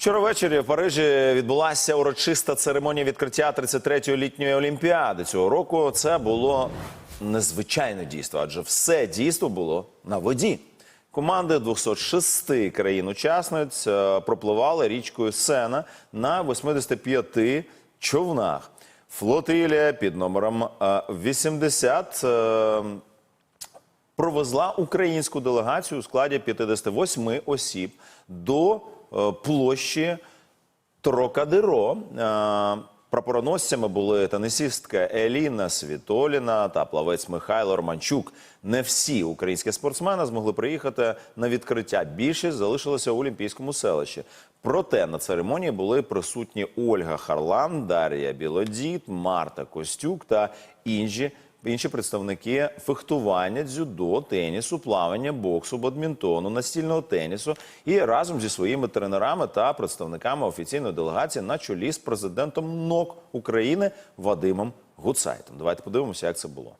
Вчора ввечері в Парижі відбулася урочиста церемонія відкриття 33-ї літньої олімпіади. Цього року це було незвичайне дійство, адже все дійство було на воді. Команди 206 країн-учасниць е, пропливали річкою Сена на 85 човнах. Флотилія під номером е, 80 е, провезла українську делегацію у складі 58 осіб до е, площі Трокадеро. Е, Прапороносцями були тенісістка Еліна Світоліна та плавець Михайло Романчук. Не всі українські спортсмени змогли приїхати на відкриття. Більшість залишилися у Олімпійському селищі. Проте на церемонії були присутні Ольга Харлан, Дар'я Білодіт, Марта Костюк та інші інші представники фехтування, дзюдо, тенісу, плавання, боксу, бадмінтону, настільного тенісу і разом зі своїми тренерами та представниками офіційної делегації на чолі з президентом НОК України Вадимом Гуцайтом. Давайте подивимося, як це було.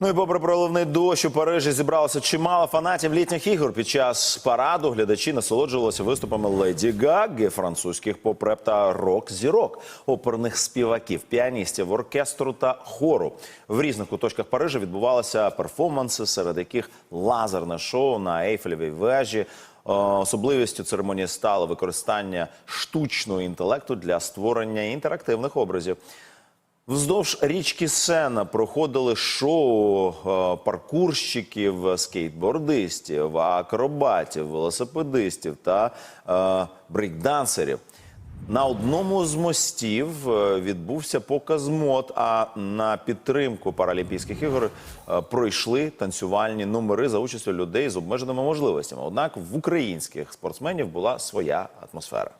Ну і попри проливний дощ у Парижі зібралося чимало фанатів літніх ігор. Під час параду глядачі насолоджувалися виступами Леді Гаги, французьких попреп та рок-зірок, оперних співаків, піаністів, оркестру та хору. В різних куточках Парижа відбувалися перформанси, серед яких лазерне шоу на Ейфелевій вежі. Е, Особливістю церемонії стало використання штучного інтелекту для створення інтерактивних образів. Вздовж річки Сена проходили шоу е, паркурщиків, скейтбордистів, акробатів, велосипедистів та е, брейкдансерів. На одному з мостів е, відбувся показ мод, а на підтримку Паралімпійських ігор пройшли танцювальні номери за участю людей з обмеженими можливостями. Однак в українських спортсменів була своя атмосфера.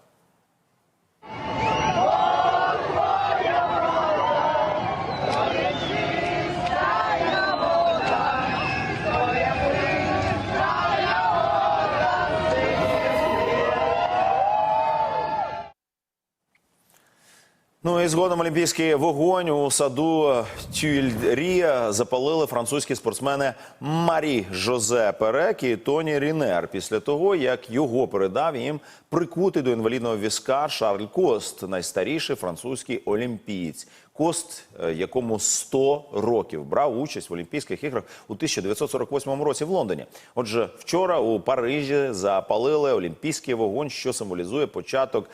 Ну і згодом олімпійський вогонь у саду Тюільрія запалили французькі спортсмени Марі Жозе Перек і Тоні Рінер після того, як його передав їм прикутий до інвалідного візка Шарль Кост, найстаріший французький олімпієць. Кост, е, якому 100 років брав участь в Олімпійських іграх у 1948 році в Лондоні. Отже, вчора у Парижі запалили олімпійський вогонь, що символізує початок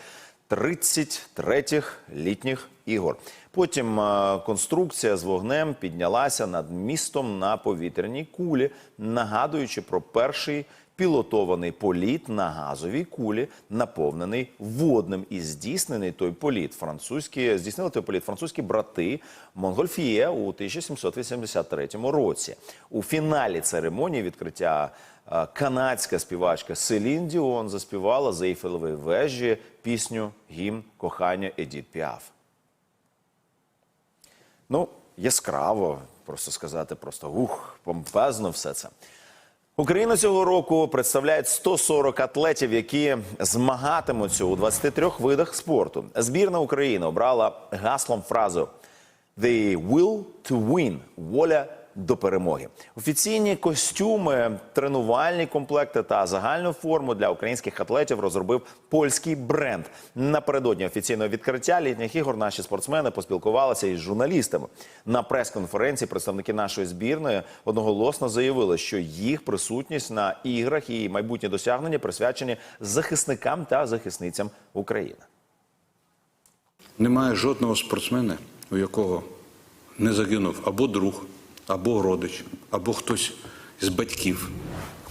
33-х літніх ігор. Потім е, конструкція з вогнем піднялася над містом на повітряній кулі, нагадуючи про перший пілотований політ на газовій кулі, наповнений водним. І здійснений той політ французькі здійснили той політ французькі брати Монгольфіє у 1783 році. У фіналі церемонії відкриття е, канадська співачка Селін Діон заспівала з Ейфелевої вежі пісню гімн кохання Едіт Піаф. Ну, яскраво, просто сказати, просто ух, помпезно все це. Україна цього року представляє 140 атлетів, які змагатимуться у 23 видах спорту. Збірна України обрала гаслом фразу «The will to win» – воля до перемоги. Офіційні костюми, тренувальні комплекти та загальну форму для українських атлетів розробив польський бренд. Напередодні офіційного відкриття літніх ігор наші спортсмени поспілкувалися із журналістами. На прес-конференції представники нашої збірної одноголосно заявили, що їх присутність на іграх і майбутні досягнення присвячені захисникам та захисницям України. Немає жодного спортсмена, у якого не загинув або друг, або родич, або хтось з батьків.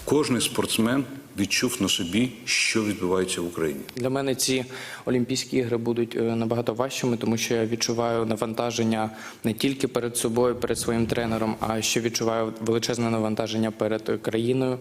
Кожний спортсмен відчув на собі, що відбувається в Україні. Для мене ці Олімпійські ігри будуть е, набагато важчими, тому що я відчуваю навантаження не тільки перед собою, перед своїм тренером, а ще відчуваю величезне навантаження перед країною.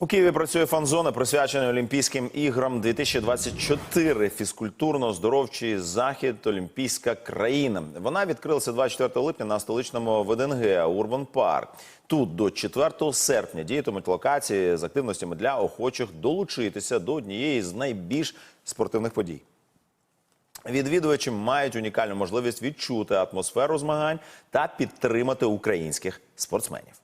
У Києві працює фан-зона, присвячена Олімпійським іграм 2024. Фізкультурно-здоровчий захід Олімпійська країна. Вона відкрилася 24 липня на столичному ВДНГ Урбан Парк. Тут до 4 серпня діятимуть локації з активностями для охочих долучитися до однієї з найбільш спортивних подій. Відвідувачі мають унікальну можливість відчути атмосферу змагань та підтримати українських спортсменів.